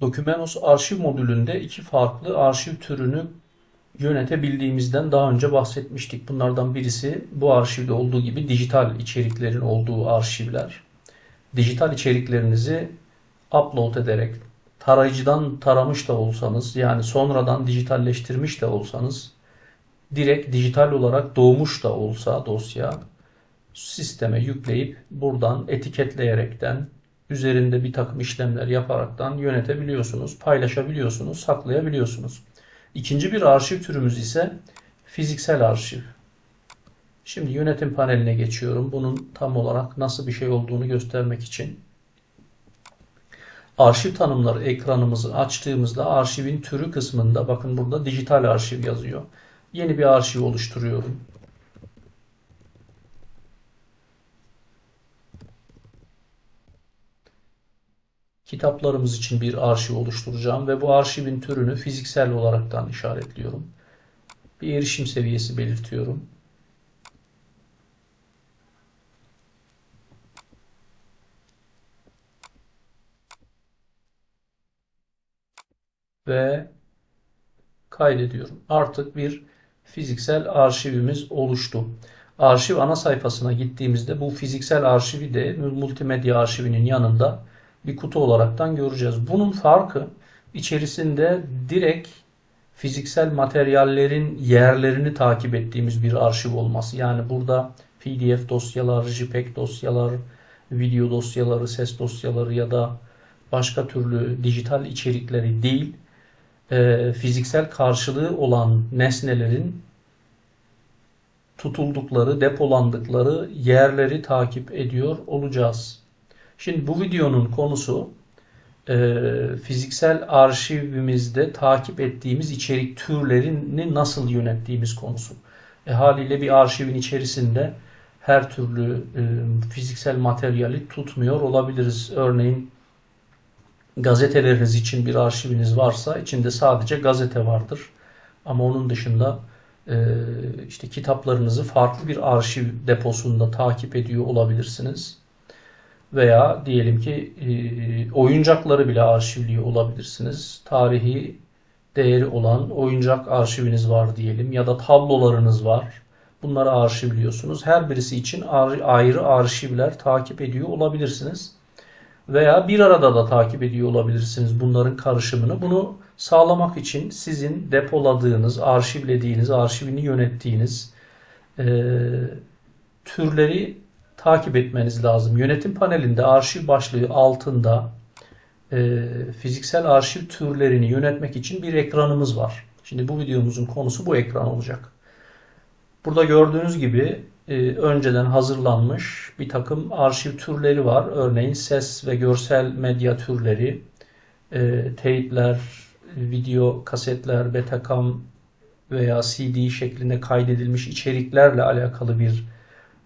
Documenos arşiv modülünde iki farklı arşiv türünü yönetebildiğimizden daha önce bahsetmiştik. Bunlardan birisi bu arşivde olduğu gibi dijital içeriklerin olduğu arşivler. Dijital içeriklerinizi upload ederek tarayıcıdan taramış da olsanız yani sonradan dijitalleştirmiş de olsanız direkt dijital olarak doğmuş da olsa dosya sisteme yükleyip buradan etiketleyerekten üzerinde bir takım işlemler yaparaktan yönetebiliyorsunuz, paylaşabiliyorsunuz, saklayabiliyorsunuz. İkinci bir arşiv türümüz ise fiziksel arşiv. Şimdi yönetim paneline geçiyorum. Bunun tam olarak nasıl bir şey olduğunu göstermek için. Arşiv tanımları ekranımızı açtığımızda arşivin türü kısmında bakın burada dijital arşiv yazıyor. Yeni bir arşiv oluşturuyorum. Kitaplarımız için bir arşiv oluşturacağım ve bu arşivin türünü fiziksel olaraktan işaretliyorum. Bir erişim seviyesi belirtiyorum. Ve kaydediyorum. Artık bir fiziksel arşivimiz oluştu. Arşiv ana sayfasına gittiğimizde bu fiziksel arşivi de multimedya arşivinin yanında bir kutu olaraktan göreceğiz. Bunun farkı içerisinde direkt fiziksel materyallerin yerlerini takip ettiğimiz bir arşiv olması. Yani burada PDF dosyalar, JPEG dosyalar, video dosyaları, ses dosyaları ya da başka türlü dijital içerikleri değil, e, fiziksel karşılığı olan nesnelerin tutuldukları, depolandıkları yerleri takip ediyor olacağız. Şimdi bu videonun konusu e, fiziksel arşivimizde takip ettiğimiz içerik türlerini nasıl yönettiğimiz konusu. E, haliyle bir arşivin içerisinde her türlü e, fiziksel materyali tutmuyor olabiliriz. Örneğin gazeteleriniz için bir arşiviniz varsa içinde sadece gazete vardır. Ama onun dışında e, işte kitaplarınızı farklı bir arşiv deposunda takip ediyor olabilirsiniz veya diyelim ki e, oyuncakları bile arşivliyor olabilirsiniz. Tarihi değeri olan oyuncak arşiviniz var diyelim ya da tablolarınız var. Bunları arşivliyorsunuz. Her birisi için ayrı arşivler takip ediyor olabilirsiniz. Veya bir arada da takip ediyor olabilirsiniz bunların karışımını. Bunu sağlamak için sizin depoladığınız, arşivlediğiniz, arşivini yönettiğiniz e, türleri takip etmeniz lazım. Yönetim panelinde arşiv başlığı altında e, fiziksel arşiv türlerini yönetmek için bir ekranımız var. Şimdi bu videomuzun konusu bu ekran olacak. Burada gördüğünüz gibi e, önceden hazırlanmış bir takım arşiv türleri var. Örneğin ses ve görsel medya türleri, e, teypler, video kasetler, betacam veya CD şeklinde kaydedilmiş içeriklerle alakalı bir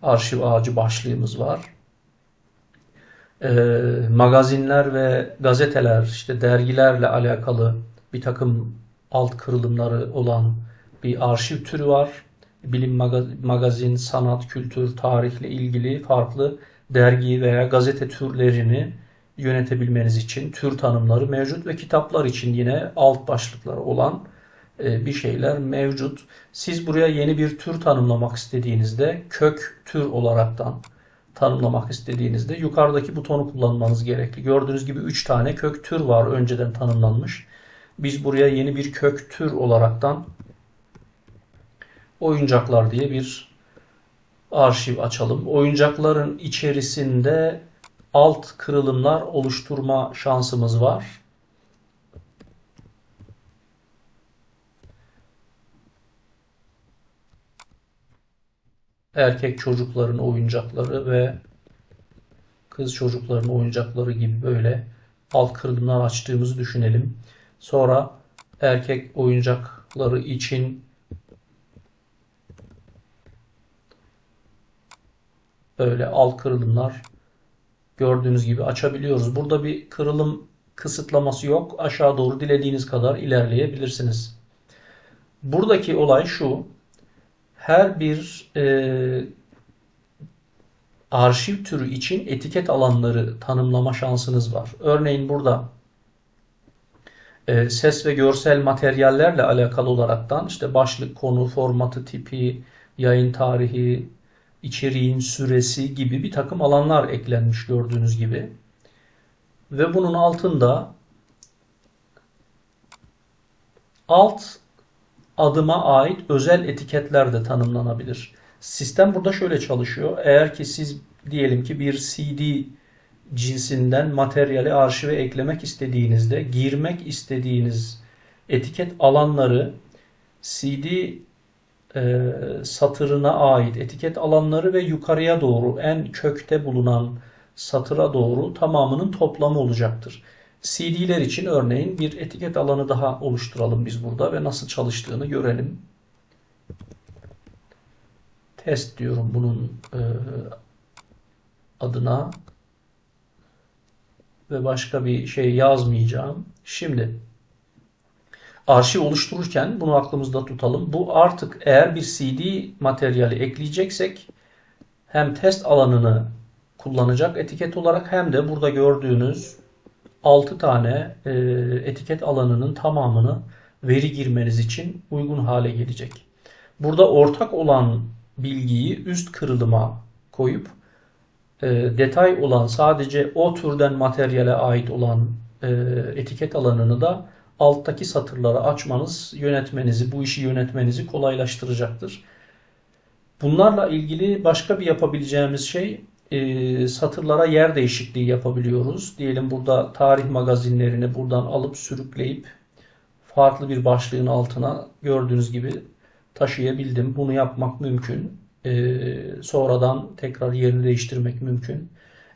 arşiv ağacı başlığımız var. E, magazinler ve gazeteler, işte dergilerle alakalı bir takım alt kırılımları olan bir arşiv türü var. Bilim magazin, sanat, kültür, tarihle ilgili farklı dergi veya gazete türlerini yönetebilmeniz için tür tanımları mevcut ve kitaplar için yine alt başlıkları olan bir şeyler mevcut. Siz buraya yeni bir tür tanımlamak istediğinizde kök tür olaraktan tanımlamak istediğinizde yukarıdaki butonu kullanmanız gerekli. Gördüğünüz gibi 3 tane kök tür var önceden tanımlanmış. Biz buraya yeni bir kök tür olaraktan oyuncaklar diye bir arşiv açalım. Oyuncakların içerisinde alt kırılımlar oluşturma şansımız var. Erkek çocukların oyuncakları ve kız çocukların oyuncakları gibi böyle alt kırılımlar açtığımızı düşünelim. Sonra erkek oyuncakları için böyle alt kırılımlar gördüğünüz gibi açabiliyoruz. Burada bir kırılım kısıtlaması yok. Aşağı doğru dilediğiniz kadar ilerleyebilirsiniz. Buradaki olay şu her bir e, arşiv türü için etiket alanları tanımlama şansınız var. Örneğin burada e, ses ve görsel materyallerle alakalı olaraktan işte başlık, konu, formatı, tipi, yayın tarihi, içeriğin süresi gibi bir takım alanlar eklenmiş gördüğünüz gibi. Ve bunun altında alt adıma ait özel etiketler de tanımlanabilir. Sistem burada şöyle çalışıyor. Eğer ki siz diyelim ki bir CD cinsinden materyali arşive eklemek istediğinizde girmek istediğiniz etiket alanları CD e, satırına ait etiket alanları ve yukarıya doğru en kökte bulunan satıra doğru tamamının toplamı olacaktır. CD'ler için örneğin bir etiket alanı daha oluşturalım biz burada ve nasıl çalıştığını görelim. Test diyorum bunun e, adına ve başka bir şey yazmayacağım. Şimdi arşiv oluştururken bunu aklımızda tutalım. Bu artık eğer bir CD materyali ekleyeceksek hem test alanını kullanacak etiket olarak hem de burada gördüğünüz 6 tane e, etiket alanının tamamını veri girmeniz için uygun hale gelecek. Burada ortak olan bilgiyi üst kırılıma koyup e, detay olan sadece o türden materyale ait olan e, etiket alanını da alttaki satırlara açmanız yönetmenizi, bu işi yönetmenizi kolaylaştıracaktır. Bunlarla ilgili başka bir yapabileceğimiz şey e, satırlara yer değişikliği yapabiliyoruz. Diyelim burada tarih magazinlerini buradan alıp sürükleyip farklı bir başlığın altına gördüğünüz gibi taşıyabildim. Bunu yapmak mümkün. E, sonradan tekrar yerini değiştirmek mümkün.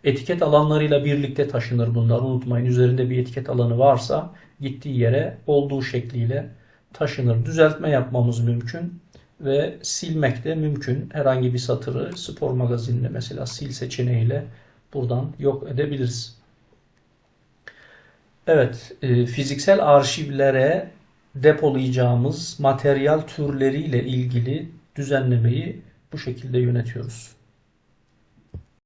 Etiket alanlarıyla birlikte taşınır bunlar. Unutmayın üzerinde bir etiket alanı varsa gittiği yere olduğu şekliyle taşınır. Düzeltme yapmamız mümkün ve silmek de mümkün. Herhangi bir satırı spor magazininde mesela sil seçeneğiyle buradan yok edebiliriz. Evet, e, fiziksel arşivlere depolayacağımız materyal türleriyle ilgili düzenlemeyi bu şekilde yönetiyoruz.